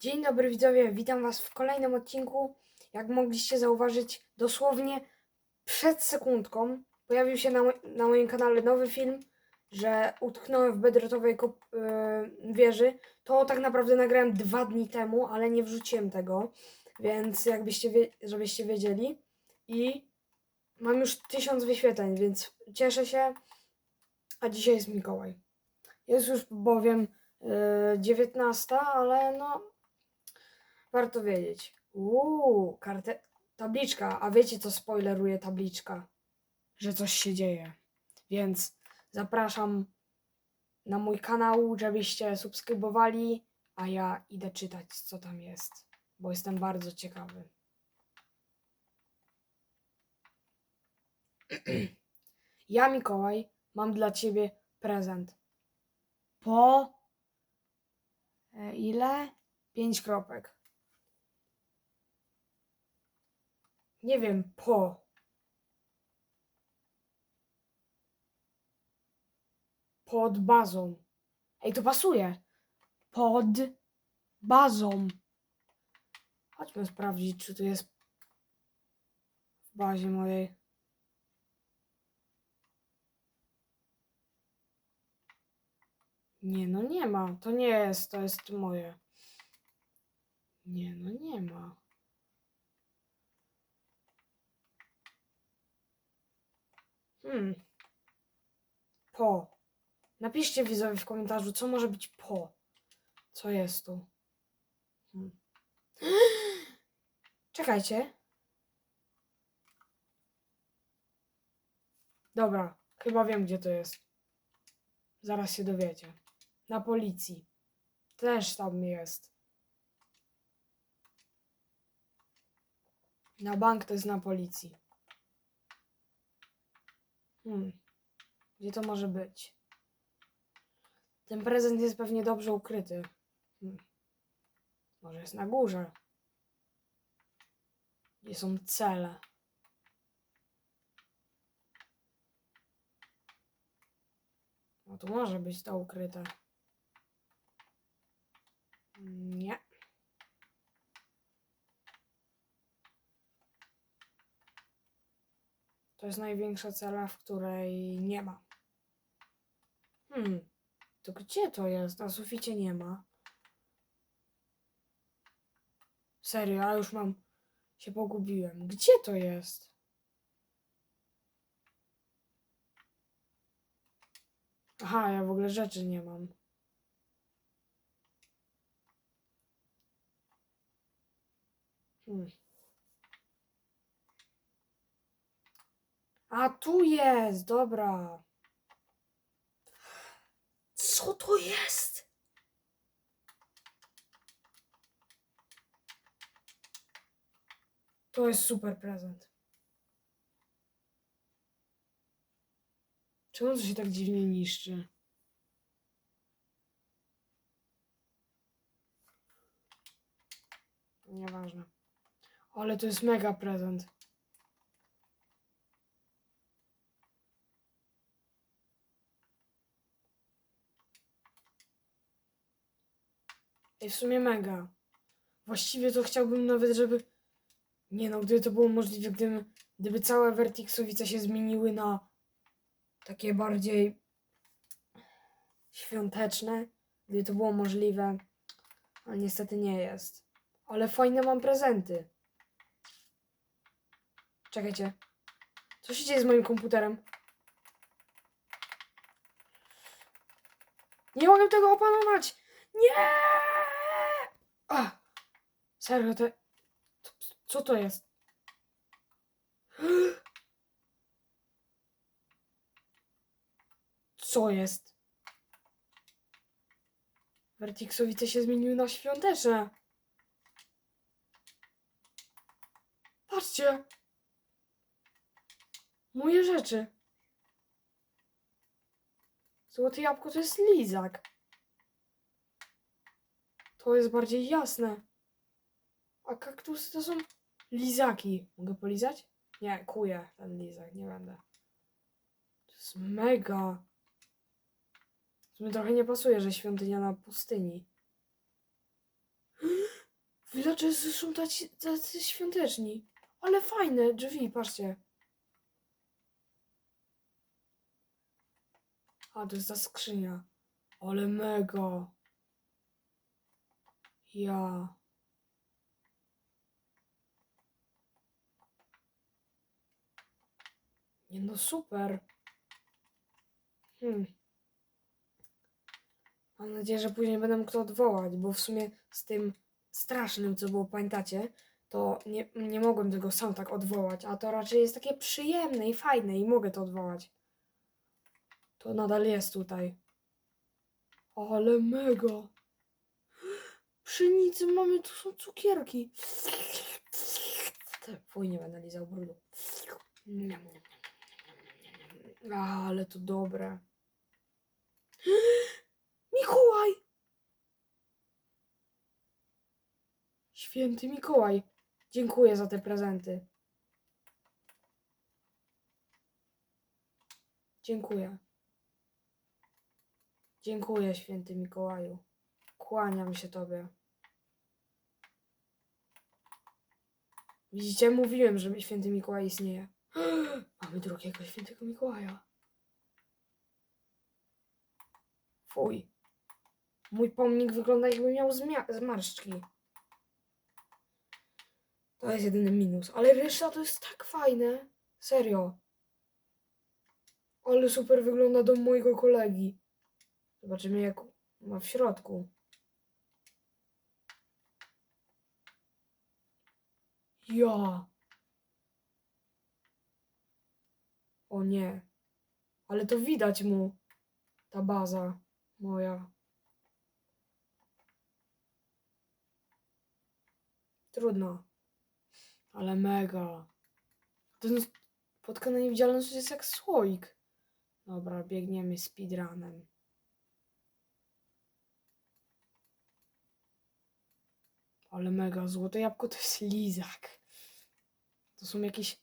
Dzień dobry widzowie, witam was w kolejnym odcinku. Jak mogliście zauważyć, dosłownie przed sekundką pojawił się na, na moim kanale nowy film, że utknąłem w bedrotowej yy, wieży. To tak naprawdę nagrałem dwa dni temu, ale nie wrzuciłem tego, więc jakbyście, wie- żebyście wiedzieli. I mam już tysiąc wyświetleń, więc cieszę się. A dzisiaj jest Mikołaj. Jest już bowiem yy, 19, ale no warto wiedzieć. Uuu, kartę, tabliczka. A wiecie co spoileruje tabliczka? Że coś się dzieje. Więc zapraszam na mój kanał, żebyście subskrybowali, a ja idę czytać co tam jest, bo jestem bardzo ciekawy. Ja, Mikołaj, mam dla ciebie prezent. Po e, ile? Pięć kropek. Nie wiem, po. Pod bazą. Ej, to pasuje. Pod bazą. Chodźmy sprawdzić, czy tu jest w bazie mojej. Nie, no nie ma. To nie jest, to jest moje. Nie, no nie ma. Hmm. Po. Napiszcie widzowie w komentarzu, co może być po. Co jest tu? Hmm. Czekajcie. Dobra, chyba wiem, gdzie to jest. Zaraz się dowiecie. Na policji. Też tam jest. Na bank to jest na policji. Hmm. Gdzie to może być? Ten prezent jest pewnie dobrze ukryty. Hmm. Może jest na górze. Gdzie są cele? No tu może być to ukryte. Nie. To jest największa cela, w której nie ma. Hmm. To gdzie to jest? Na suficie nie ma. Serio, ja już mam... się pogubiłem. Gdzie to jest? Aha, ja w ogóle rzeczy nie mam. Hmm. A tu jest, dobra. Co to jest? To jest super prezent. Czemu to się tak dziwnie niszczy? Nieważne. Ale to jest mega prezent. W sumie mega. Właściwie to chciałbym nawet, żeby... Nie no, gdyby to było możliwe, gdyby, gdyby całe Vertixowice się zmieniły na takie bardziej świąteczne, gdyby to było możliwe, ale niestety nie jest. Ale fajne mam prezenty. Czekajcie. Co się dzieje z moim komputerem? Nie mogę tego opanować! Nie! Serio, Co to jest? Co jest? Vertixowice się zmieniły na świąteczne. Patrzcie! Moje rzeczy. Złote jabłko to jest lizak. To jest bardziej jasne. A kaktusy to są lizaki. Mogę polizać? Nie, kuję ten lizak, nie będę. To jest mega. W sumie trochę nie pasuje, że świątynia na pustyni. Villagerzy są tacy, tacy świąteczni. Ale fajne drzwi, patrzcie. A, to jest ta skrzynia. Ale mega. Ja. Nie no, super. Hmm. Mam nadzieję, że później będę mógł to odwołać, bo w sumie z tym strasznym, co było, pamiętacie, to nie, nie mogłem tego sam tak odwołać, a to raczej jest takie przyjemne i fajne i mogę to odwołać. To nadal jest tutaj. Ale mega. Pszenicy mamy, tu są cukierki. Fuj, nie będę lizał brudu. A, Ale to dobre. Mikołaj! Święty Mikołaj, dziękuję za te prezenty. Dziękuję. Dziękuję, święty Mikołaju. Kłaniam się tobie. Widzicie, mówiłem, że święty Mikołaj istnieje. Mamy drugiego świętego Mikołaja. Fuj. Mój pomnik wygląda jakby miał zmarszczki. To jest jedyny minus. Ale reszta to jest tak fajne. Serio. Ale super wygląda dom mojego kolegi. Zobaczymy jak ma w środku. Ja. O nie. Ale to widać mu. Ta baza moja. Trudno. Ale mega. Ten spotkana niewidzialność jest jak słoik. Dobra, biegniemy speedrunem. Ale mega, złote jabłko to jest lizak. To są jakieś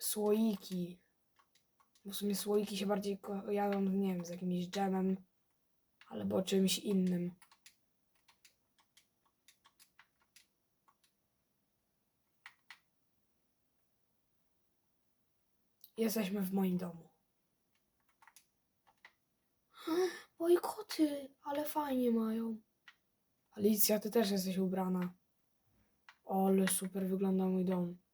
słoiki. Bo w sumie słoiki się bardziej kojarzą, nie wiem, z jakimś dżemem albo czymś innym. Jesteśmy w moim domu. Oj, koty, ale fajnie mają. Alicja, ty też jesteś ubrana. Ale super wygląda mój dom.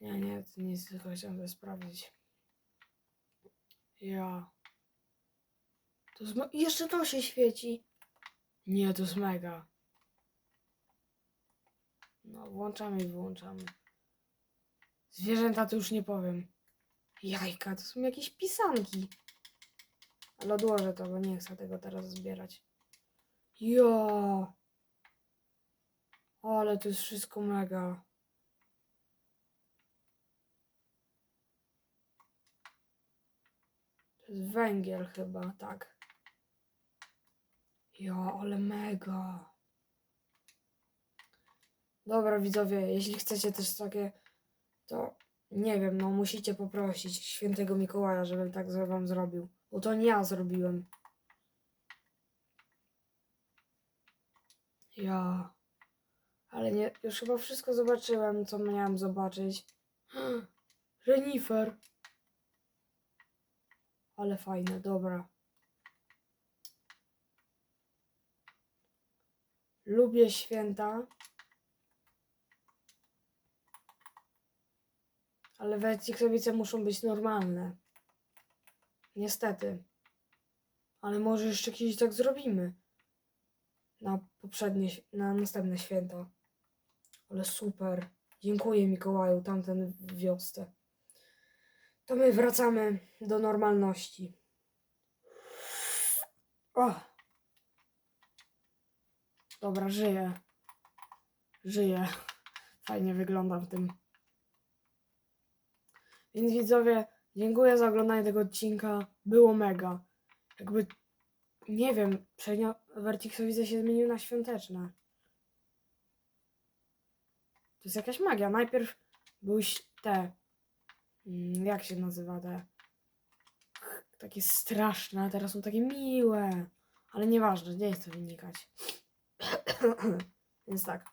Nie, nie, to nic, tylko chciałem to sprawdzić. Ja. To jest Jeszcze to się świeci. Nie, to jest mega. No, włączamy i wyłączamy. Zwierzęta to już nie powiem. Jajka, to są jakieś pisanki. Ale odłożę to, bo nie chcę tego teraz zbierać. Jo. Ale to jest wszystko mega. To jest węgiel chyba, tak. Jo, ale mega. Dobra, widzowie, jeśli chcecie też takie, to nie wiem, no musicie poprosić świętego Mikołaja, żebym tak wam zrobił. Bo to nie ja zrobiłem. Ja. Ale nie, już chyba wszystko zobaczyłem, co miałem zobaczyć. Renifer. Ale fajne, dobra. Lubię święta. Ale Wettiksowice muszą być normalne. Niestety. Ale może jeszcze kiedyś tak zrobimy. Na poprzednie, na następne święta. Ale super. Dziękuję Mikołaju, tamten wiosce. To my wracamy do normalności. O! Dobra, żyję. Żyję. Fajnie wyglądam w tym. Więc widzowie, dziękuję za oglądanie tego odcinka. Było mega. Jakby, nie wiem, przednio Vertixowice się zmienił na świąteczne. To jest jakaś magia. Najpierw były te, jak się nazywa te, takie straszne, a teraz są takie miłe. Ale nieważne, nie chcę wynikać. Więc tak.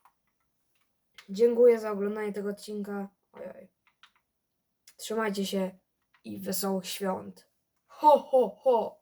Dziękuję za oglądanie tego odcinka. Ojej. Trzymajcie się i wesołych świąt. Ho, ho, ho!